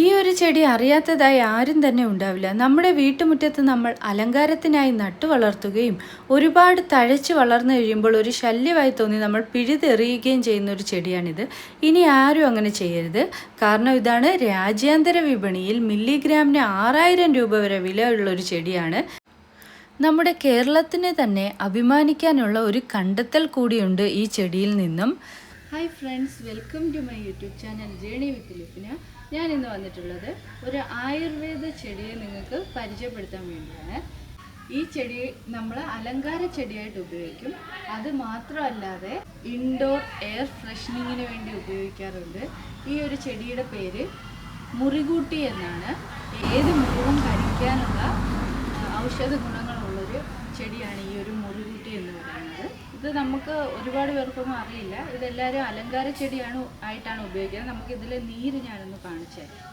ഈ ഒരു ചെടി അറിയാത്തതായി ആരും തന്നെ ഉണ്ടാവില്ല. നമ്മുടെ വീട്ടുമുറ്റത്ത് നമ്മൾ അലങ്കാരത്തിനായി നട്ടു വളർത്തുകയും ഒരുപാട് തഴച്ച് വളർന്നു കഴിയുമ്പോൾ ഒരു ശല്യമായി തോന്നി നമ്മൾ പിഴുതെറിയുകയും ചെയ്യുന്ന ഒരു ചെടിയാണിത്. ഇനി ആരും അങ്ങനെ ചെയ്യരുത്. കാരണം ഇതാണ് രാജ്യാന്തര വിപണിയിൽ മില്ലിഗ്രാമിന് ആറായിരം രൂപ വരെ വിലയുള്ള ഒരു ചെടിയാണ്. നമ്മുടെ കേരളത്തിന് തന്നെ അഭിമാനിക്കാനുള്ള ഒരു കണ്ടെത്തൽ കൂടിയുണ്ട് ഈ ചെടിയിൽ നിന്നും. Hi friends welcome to my YouTube channel journey with Lipina ഞാൻ ഇന്ന് വന്നിട്ടുള്ളത് ഒരു ആയുർവേദ ചെടിയെ നിങ്ങൾക്ക് പരിചയപ്പെടുത്താൻ വേണ്ടിയാണ്. ഈ ചെടി നമ്മൾ അലങ്കാര ചെടിയായിട്ട് ഉപയോഗിക്കും. അത് മാത്രമല്ലാതെ ഇൻഡോർ എയർ ഫ്രഷനിങ്ങിന് വേണ്ടി ഉപയോഗിക്കാറുണ്ട്. ഈ ഒരു ചെടിയുടെ പേര് മുറികൂട്ടി എന്നാണ്. ഏത് മുറിവും കഴിക്കാനുള്ള ഔഷധ ഗുണങ്ങളുള്ളൊരു ചെടിയാണ് ഈ ഒരു മുറികുട്ടി എന്ന് പറയുന്നത്. ഇത് നമുക്ക് ഒരുപാട് പേർക്കൊന്നും അറിയില്ല. ഇതെല്ലാവരും അലങ്കാര ചെടിയാണ് ആയിട്ടാണ് ഉപയോഗിക്കുന്നത്. നമുക്ക് നീര് ഞാനൊന്ന് കാണിച്ചു തരാം.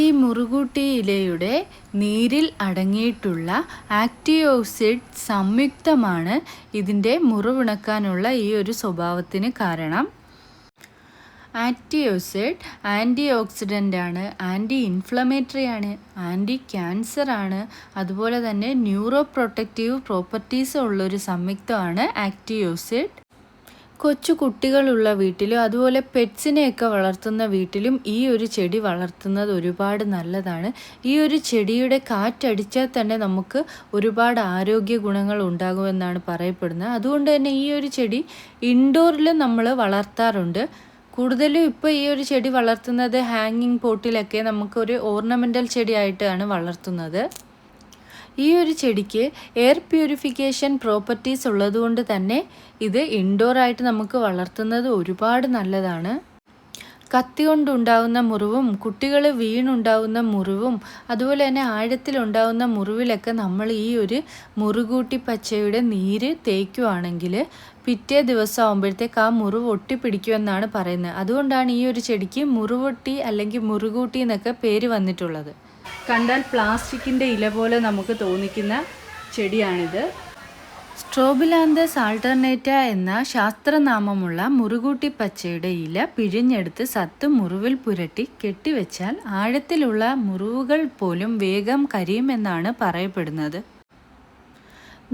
ഈ മുറുകൂട്ടി ഇലയുടെ നീരിൽ അടങ്ങിയിട്ടുള്ള ആക്ടിയോസിഡ് സംയുക്തമാണ് ഇതിന്റെ മുറിവിണക്കാനുള്ള ഈ ഒരു സ്വഭാവത്തിന് കാരണം. ആന്റിയോസിഡ് ആന്റി ഓക്സിഡന്റ് ആണ് ആന്റി ഇൻഫ്ലമേറ്ററി ആണ് ആന്റി ക്യാൻസർ ആണ് അതുപോലെ തന്നെ ന്യൂറോ പ്രൊട്ടക്റ്റീവ് പ്രോപ്പർട്ടീസ് ഉള്ളൊരു സംയുക്തമാണ് ആക്റ്റിയോസിഡ്. കൊച്ചു കുട്ടികളുള്ള വീട്ടിലും അതുപോലെ പെറ്റ്സിനെയൊക്കെ വളർത്തുന്ന വീട്ടിലും ഈ ഒരു ചെടി വളർത്തുന്നത് ഒരുപാട് നല്ലതാണ്. ഈ ഒരു ചെടിയുടെ കാറ്റടിച്ചാൽ തന്നെ നമുക്ക് ഒരുപാട് ആരോഗ്യ ഗുണങ്ങൾ ഉണ്ടാകുമെന്നാണ് പറയപ്പെടുന്നത്. അതുകൊണ്ട് തന്നെ ഈ ഒരു ചെടി ഇൻഡോറിലും നമ്മൾ വളർത്താറുണ്ട്. കൂടുതലും ഇപ്പോൾ ഈ ഒരു ചെടി വളർത്തുന്നത് ഹാങ്ങിങ് പോട്ടിലൊക്കെ നമുക്കൊരു ഓർണമെന്റൽ ചെടിയായിട്ടാണ് വളർത്തുന്നത്. ഈ ഒരു ചെടിക്ക് എയർ പ്യൂരിഫിക്കേഷൻ പ്രോപ്പർട്ടീസ് ഉള്ളതുകൊണ്ട് തന്നെ ഇത് ഇൻഡോറായിട്ട് നമുക്ക് വളർത്തുന്നത് ഒരുപാട് നല്ലതാണ്. കത്തി കൊണ്ടുണ്ടാവുന്ന മുറിവും കുട്ടികൾ വീണുണ്ടാവുന്ന മുറിവും അതുപോലെ തന്നെ ആഴത്തിലുണ്ടാവുന്ന മുറിവിലൊക്കെ നമ്മൾ ഈ ഒരു മുറുകൂട്ടി പച്ചയുടെ നീര് തേക്കുവാണെങ്കിൽ പിറ്റേ ദിവസം ആകുമ്പോഴത്തേക്ക് ആ മുറിവ് ഒട്ടിപ്പിടിക്കുമെന്നാണ് പറയുന്നത്. അതുകൊണ്ടാണ് ഈ ഒരു ചെടിക്ക് മുറിവൊട്ടി അല്ലെങ്കിൽ മുറുകൂട്ടി എന്നൊക്കെ പേര് വന്നിട്ടുള്ളത്. കണ്ടാൽ പ്ലാസ്റ്റിക്കിന്റെ ഇല പോലെ നമുക്ക് തോന്നിക്കുന്ന ചെടിയാണിത്. സ്ട്രോബിലാന്തസ് ആൾട്ടർനേറ്റ എന്ന ശാസ്ത്രനാമമുള്ള മുറുകൂട്ടി പച്ചയുടെ ഇല പിഴിഞ്ഞെടുത്ത് സത്ത് മുറിവിൽ പുരട്ടി കെട്ടിവെച്ചാൽ ആഴത്തിലുള്ള മുറിവുകൾ പോലും വേഗം കരിയുമെന്നാണ് പറയപ്പെടുന്നത്.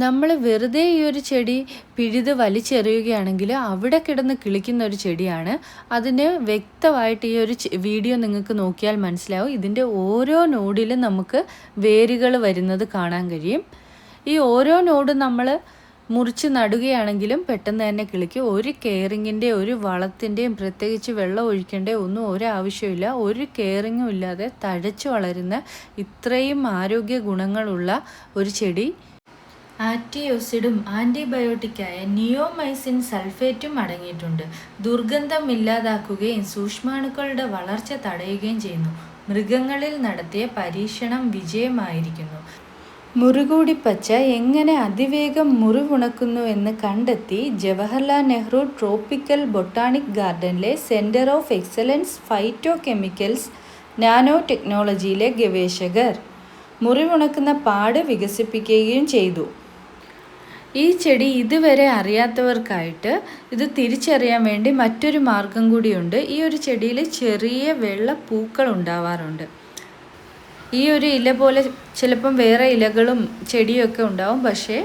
നമ്മൾ വെറുതെ ഈ ഒരു ചെടി പിഴുത് വലിച്ചെറിയുകയാണെങ്കിൽ അവിടെ കിടന്ന് കിളിക്കുന്ന ഒരു ചെടിയാണ്. അതിന് വ്യക്തമായിട്ട് ഈ ഒരു വീഡിയോ നിങ്ങൾക്ക് നോക്കിയാൽ മനസ്സിലാവും. ഇതിന്റെ ഓരോ നോഡിലും നമുക്ക് വേരുകൾ വരുന്നത് കാണാൻ കഴിയും. ഈ ഓരോ നോഡും നമ്മൾ മുറിച്ച് നടുകയാണെങ്കിലും പെട്ടെന്ന് തന്നെ കിളിക്കും. ഒരു കെയറിങ്ങിന്റെ ഒരു വളത്തിന്റെയും പ്രത്യേകിച്ച് വെള്ളം ഒഴിക്കേണ്ട ഒന്നും ഒരാവശ്യമില്ല ഒരു കെയറിങ്ങും ഇല്ലാതെ തഴച്ചു വളരുന്ന ഇത്രയും ആരോഗ്യ ഗുണങ്ങളുള്ള ഒരു ചെടി. ആറ്റിയോസിഡും ആന്റിബയോട്ടിക്കായ നിയോമൈസിൻ സൾഫേറ്റും അടങ്ങിയിട്ടുണ്ട്. ദുർഗന്ധം ഇല്ലാതാക്കുകയും സൂക്ഷ്മാണുക്കളുടെ വളർച്ച തടയുകയും ചെയ്യുന്നു. മൃഗങ്ങളിൽ നടത്തിയ പരീക്ഷണം വിജയമായിരിക്കുന്നു. മുറുകൂടിപ്പച്ച എങ്ങനെ അതിവേഗം മുറിവുണക്കുന്നു എന്ന് കണ്ടെത്തി Jawaharlal Nehru tropical botanic ഗാർഡനിലെ centre of excellence phyto chemicals nano ടെക്നോളജിയിലെ ഗവേഷകർ മുറിവുണക്കുന്ന പാട് വികസിപ്പിക്കുകയും ചെയ്തു. ഈ ചെടി ഇതുവരെ അറിയാത്തവർക്കായിട്ട് ഇത് തിരിച്ചറിയാൻ വേണ്ടി മറ്റൊരു മാർഗം കൂടിയുണ്ട്. ഈ ഒരു ചെടിയിൽ ചെറിയ വെള്ള പൂക്കൾ ഉണ്ടാവാറുണ്ട്. ഈ ഒരു ഇല പോലെ ചിലപ്പം വേറെ ഇലകളും ചെടിയൊക്കെ ഉണ്ടാവും. പക്ഷേ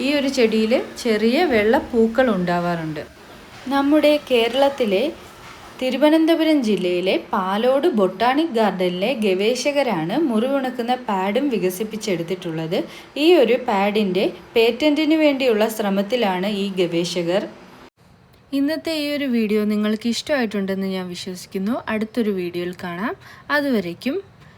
ഈ ഒരു ചെടിയിൽ ചെറിയ വെള്ള പൂക്കൾ ഉണ്ടാവാറുണ്ട്. നമ്മുടെ കേരളത്തിലെ തിരുവനന്തപുരം ജില്ലയിലെ പാലോട് ബൊട്ടാണിക് ഗാർഡനിലെ ഗവേഷകരാണ് മുറിവുണക്കുന്ന പാഡും വികസിപ്പിച്ചെടുത്തിട്ടുള്ളത്. ഈ ഒരു പാഡിന്റെ പേറ്റന്റിന് വേണ്ടിയുള്ള ശ്രമത്തിലാണ് ഈ ഗവേഷകർ. ഇന്നത്തെ ഈ ഒരു വീഡിയോ നിങ്ങൾക്ക് ഇഷ്ടമായിട്ടുണ്ടെന്ന് ഞാൻ വിശ്വസിക്കുന്നു. അടുത്തൊരു വീഡിയോയിൽ കാണാം. അതുവരയ്ക്കും